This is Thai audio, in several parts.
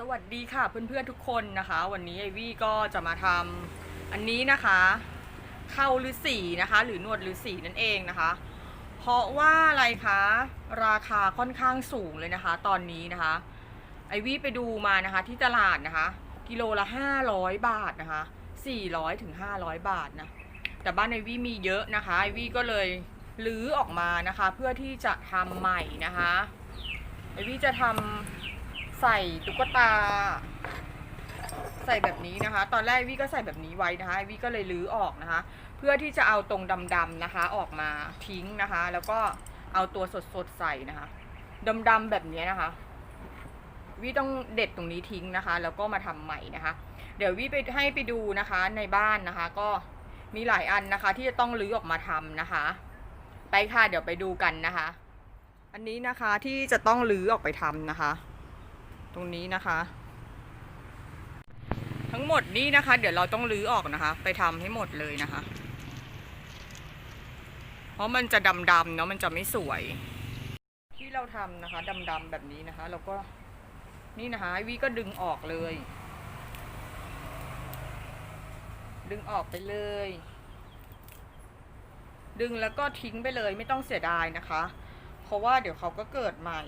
สวัสดีค่ะเพื่อนๆทุกคนนะคะ วันนี้ไอวี่ก็จะมาทำอันนี้นะคะเข้าฤาษีนะคะ หรือนวดฤาษีนั่นเองนะคะ เพราะว่าอะไรคะราคาค่อนข้างสูงเลยนะคะ ตอนนี้นะคะ ไอวี่ไปดูมานะคะที่ตลาดนะคะ กิโลละ500 บาทนะคะ 400ถึง500 บาทนะแต่บ้านไอวี่มีเยอะนะคะไอวี่ก็เลยลื้อออกมานะคะ เพื่อที่จะทำใหม่นะคะไอวี่จะทำ ใส่ตุ๊กตา ใส่แบบนี้นะคะ ตอนแรกวี่ก็ใส่แบบนี้ไว้นะคะวี่ก็เลยลื้อออกนะคะ เพื่อที่จะเอาตรงดำๆนะคะ ออกมาทิ้งนะคะ แล้วก็เอาตัวสดๆใส่นะคะดำๆแบบนี้นะคะวี่ต้องเด็ดตรงนี้ทิ้งนะคะ แล้วก็มาทำใหม่นะคะ เดี๋ยววี่ไปให้ไปดูนะคะในบ้านนะคะ ก็มีหลายอันนะคะ ที่จะต้องลื้อออกมาทำนะคะ ไปค่ะเดี๋ยวไปดูกันนะคะ อันนี้นะคะที่จะต้องลื้อออกไปทำนะคะ ตรงนี้นะคะ ทั้งหมดนี้นะคะ เดี๋ยวเราต้องรื้อออกนะคะ ไปทำให้หมดเลยนะคะ เพราะมันจะดำๆเนาะมันจะไม่สวย ที่เราทำนะคะดำๆแบบนี้นะคะ เราก็นี่นะคะไอวีก็ดึงออกเลย ดึงออกไปเลย ดึงแล้วก็ทิ้งไปเลยไม่ต้องเสียดายนะคะ เพราะว่าเดี๋ยวเขาก็เกิดใหม่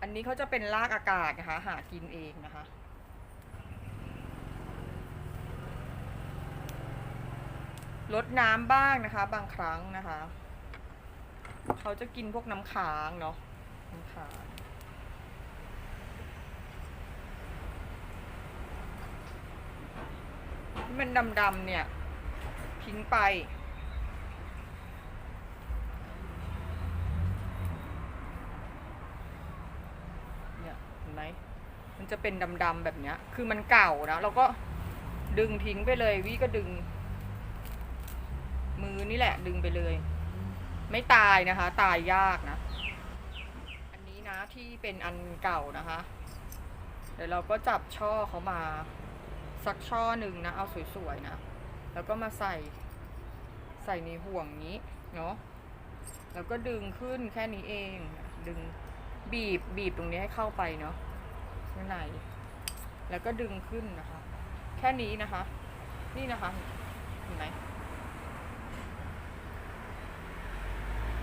อันนี้เขาจะเป็นรากอากาศนะคะ หากินเองนะคะ ลดน้ำบ้างนะคะ บางครั้งนะคะ เขาจะกินพวกน้ำค้างเนาะน้ำค้างที่มันดำๆเนี่ยทิ้งไป เนี่ยเห็น ไหมมันจะเป็นดำๆแบบเนี้ย คือมันเก่านะเราก็ดึงทิ้งไปเลยวีก็ดึง มือนี่แหละ ดึงไปเลย ไม่ตายนะคะ ตายยากนะ อันนี้นะที่เป็นอันเก่านะคะ เดี๋ยวเราก็จับช่อเขามา สักช่อหนึ่งนะ เอาสวยๆนะ แล้วก็มาใส่ใส่ในห่วงนี้เนาะแล้วก็ดึงขึ้นแค่นี้เอง ดึงบีบบีบตรงนี้ให้เข้าไปเนาะ ข้างใน แล้วก็ดึงขึ้นนะคะ แค่นี้นะคะ นี่นะคะ เห็นไหม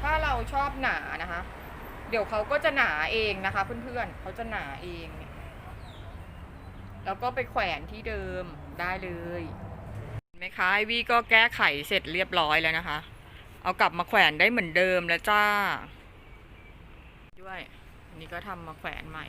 ถ้าเราชอบหนานะคะ เดี๋ยวเขาก็จะหนาเองนะคะ เพื่อนๆเขาจะหนาเองแล้วก็ไปแขวนที่เดิมได้เลยเห็นไหมคะไอวี่ก็แก้ไขเสร็จเรียบร้อยแล้วนะคะ เอากลับมาแขวนได้เหมือนเดิมแล้วจ้า ด้วยอันนี้ก็ทำมาแขวนใหม่